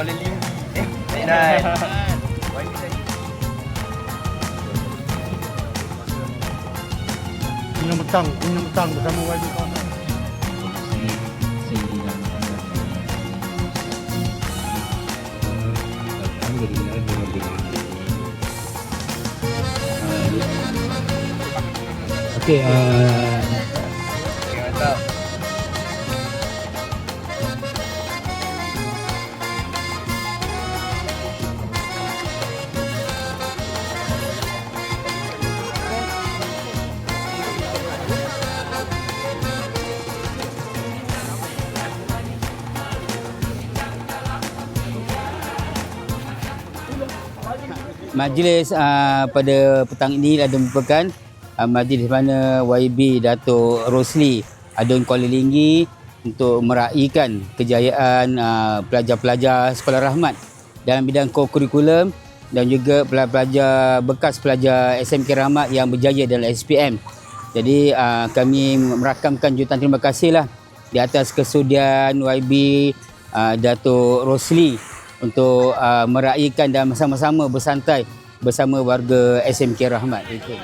Kuala Lim. Eh, dan. Minum petang, minum petang bersama. Okey, uh, Okay, majlis uh, pada petang ini adalah merupakan uh, majlis mana YB Dato' Rosli Adun Kuala Linggi untuk meraihkan kejayaan uh, pelajar-pelajar Sekolah Rahmat dalam bidang co-curriculum dan juga pelajar bekas pelajar SMK Rahmat yang berjaya dalam SPM. Jadi uh, kami merakamkan jutaan terima kasih lah di atas kesudian YB uh, Dato' Rosli untuk uh, meraihkan dan bersama-sama bersantai bersama warga SMK Rahmat. Itu.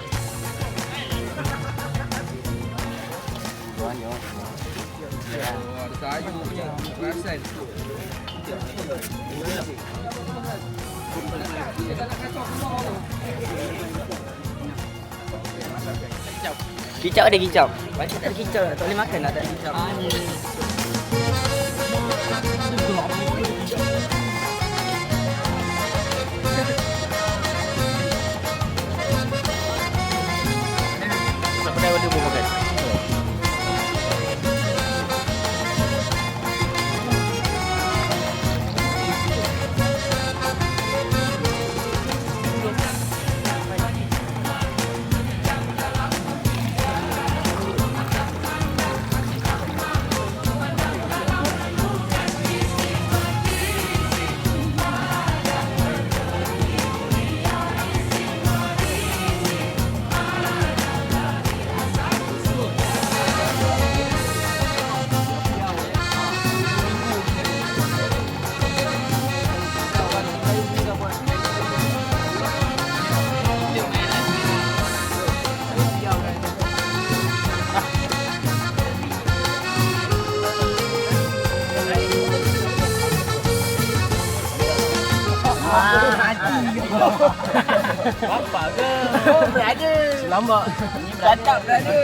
Kicap ada kicap. Macam tak ada kicap tak boleh makan lah tak ada kicap. Bapak ke? Oh, berada. Lambak. Datang berada.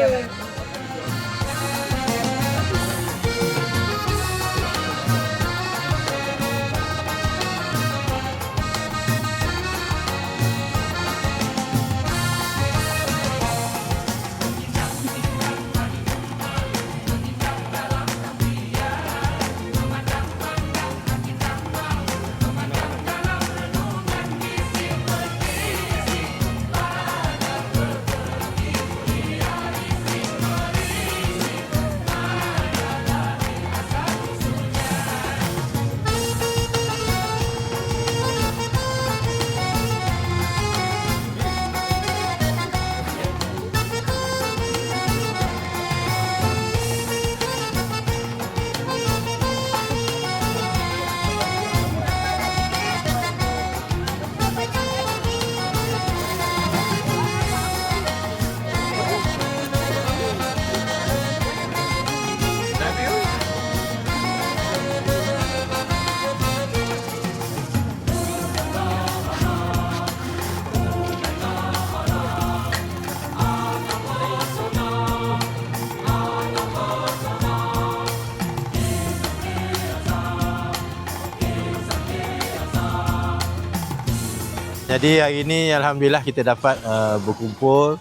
Jadi hari ini alhamdulillah kita dapat uh, berkumpul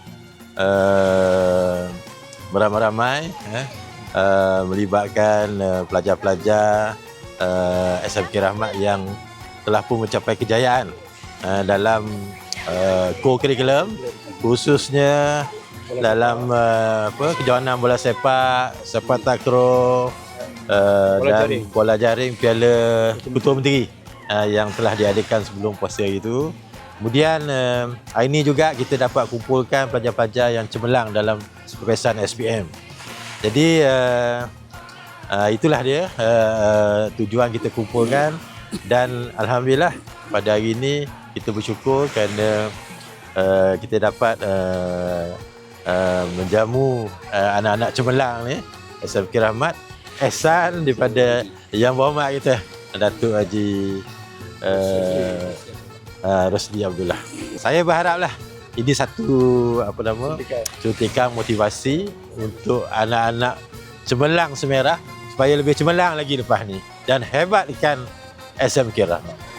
uh, beramai-ramai eh, uh, melibatkan uh, pelajar-pelajar uh, SMK Rahmat yang telah pun mencapai kejayaan uh, dalam uh, co-curriculum khususnya dalam uh, apa kejohanan bola sepak, sepak takraw uh, dan bola jaring Piala Ketua Menteri uh, yang telah diadakan sebelum puasa itu. Kemudian uh, hari ini juga kita dapat kumpulkan pelajar-pelajar yang cemerlang dalam perpesaan SPM. Jadi uh, uh, itulah dia uh, uh, tujuan kita kumpulkan. Dan alhamdulillah pada hari ini kita bersyukur kerana uh, kita dapat uh, uh, menjamu uh, anak-anak cemerlang ni. SMK Rahmat ehsan daripada yang berhormat kita Datuk Haji uh, uh, Rosli Abdullah. Saya berharaplah ini satu apa nama suntikan motivasi untuk anak-anak cemerlang semerah supaya lebih cemerlang lagi lepas ni dan hebatkan SMK Rahmat.